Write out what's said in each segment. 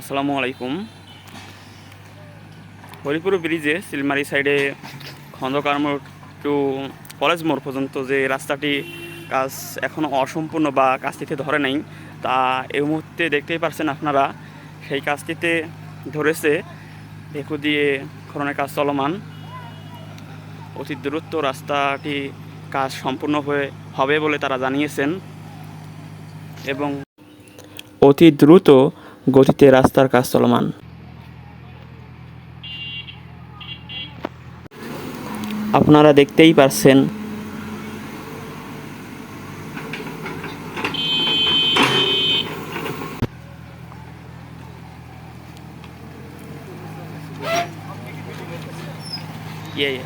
আসসালামু আলাইকুম। হরিপুর ব্রিজে সিলমারি সাইডে খন্দকার মোড় টু কলেজ মোড় পর্যন্ত যে রাস্তাটি কাজ এখনও অসম্পূর্ণ বা কাজটিতে ধরে নাই, তা এই মুহূর্তে দেখতেই পারছেন আপনারা, সেই কাজটিতে ধরেছে ভেকু দিয়ে খননের কাজ চলমান। অতি দূরত্ব রাস্তাটি কাজ সম্পূর্ণ হয়ে হবে বলে তারা জানিয়েছেন এবং অতি দ্রুত গতিতে রাস্তার কাজ চলমান। আপনারা দেখতেই পারছেন। ইয়ে ইয়ে।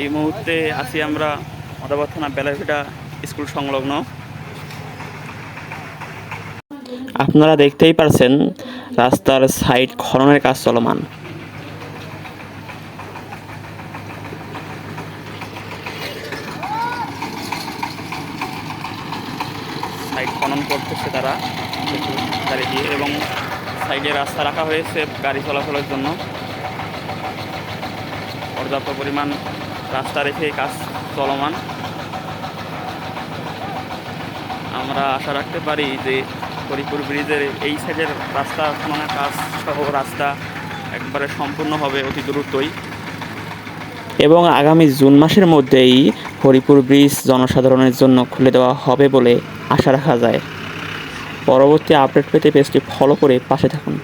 এই মুহূর্তে আছি আমরা মদাবাদ থানা বেলাভিটা স্কুল সংলগ্ন। আপনারা দেখতেই পারছেন রাস্তার সাইড খননের কাজ চলমান। সাইড খনন করতেছে তারা গাড়ি দিয়ে এবং সাইডে রাস্তা রাখা হয়েছে গাড়ি চলাচলের জন্য। পর্যাপ্ত পরিমাণ রাস্তা রেখে কাজ চলমান। আমরা আশা রাখতে পারি যে হরিপুর ব্রিজের এই সাইডের রাস্তা মানে কাজ সহ রাস্তা একবারে সম্পূর্ণ হবে অতি দ্রুতই। এবং আগামী জুন মাসের মধ্যেই হরিপুর ব্রিজ জনসাধারণের জন্য খুলে দেওয়া হবে বলে আশা রাখা যায়। পরবর্তী আপডেট পেতে পেজটি ফলো করে পাশে থাকুন।